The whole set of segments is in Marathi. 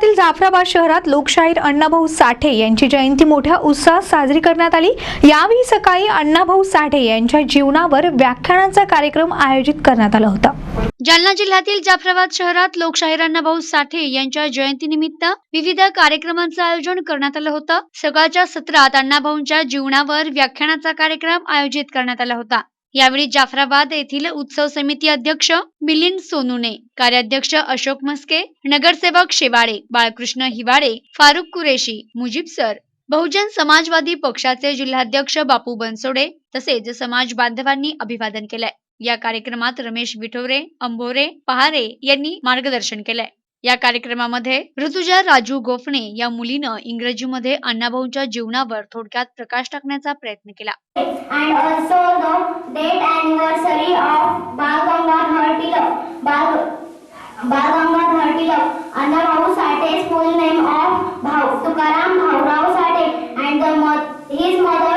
जिल्ह्यातील जाफराबाद शहरात लोकशाहीर अण्णाभाऊ साठे यांची जयंती मोठ्या उत्साहात साजरी करण्यात आली. यावेळी सकाळी अण्णाभाऊ साठे यांच्या जीवनावर व्याख्यानाचा कार्यक्रम आयोजित करण्यात आला होता. जालना जिल्ह्यातील जाफराबाद शहरात लोकशाहीर अण्णाभाऊ साठे यांच्या जयंतीनिमित्त विविध कार्यक्रमांचं आयोजन करण्यात आलं होतं. सकाळच्या सत्रात अण्णाभाऊंच्या जीवनावर व्याख्यानाचा कार्यक्रम आयोजित करण्यात आला होता. यावेळी जाफराबाद येथील उत्सव समिती अध्यक्ष मिलिंद सोनुने कार्याध्यक्ष अशोक मस्के नगरसेवक शेवाळे बाळकृष्ण हिवाळे फारुख कुरेशी मुजीब सर बहुजन समाजवादी पक्षाचे जिल्हाध्यक्ष बापू बनसोडे तसेच समाज बांधवांनी अभिवादन केलंय. या कार्यक्रमात रमेश विठोरे अंभोरे पहारे यांनी मार्गदर्शन केलंय. या कार्यक्रमामध्ये ऋतुजा राजू गोफणे या मुलीनं इंग्रजीमध्ये अण्णाभाऊंच्या जीवनावर थोडक्यात प्रकाश टाकण्याचा प्रयत्न केला. Annabhau Sathe the name of Bhau Tukaram Bhaurao Sathe and his mother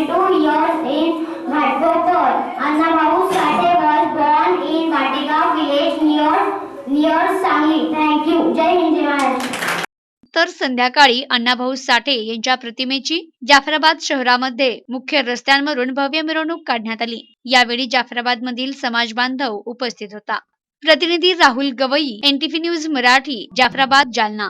22 years in Ghatgopur. Anna Bhau Sate was born in Gatigaon village near near Sangli. Thank you. Jai Hind Jai तर संध्याकाळी अण्णाभाऊ साठे यांच्या प्रतिमेची जाफराबाद शहरामध्ये मुख्य रस्त्यांवरून भव्य मिरवणूक काढण्यात आली यावेळी जाफराबाद मधील समाज बांधव उपस्थित होता प्रतिनिधी राहुल गवई एनटीव्ही न्यूज मराठी जाफराबाद जालना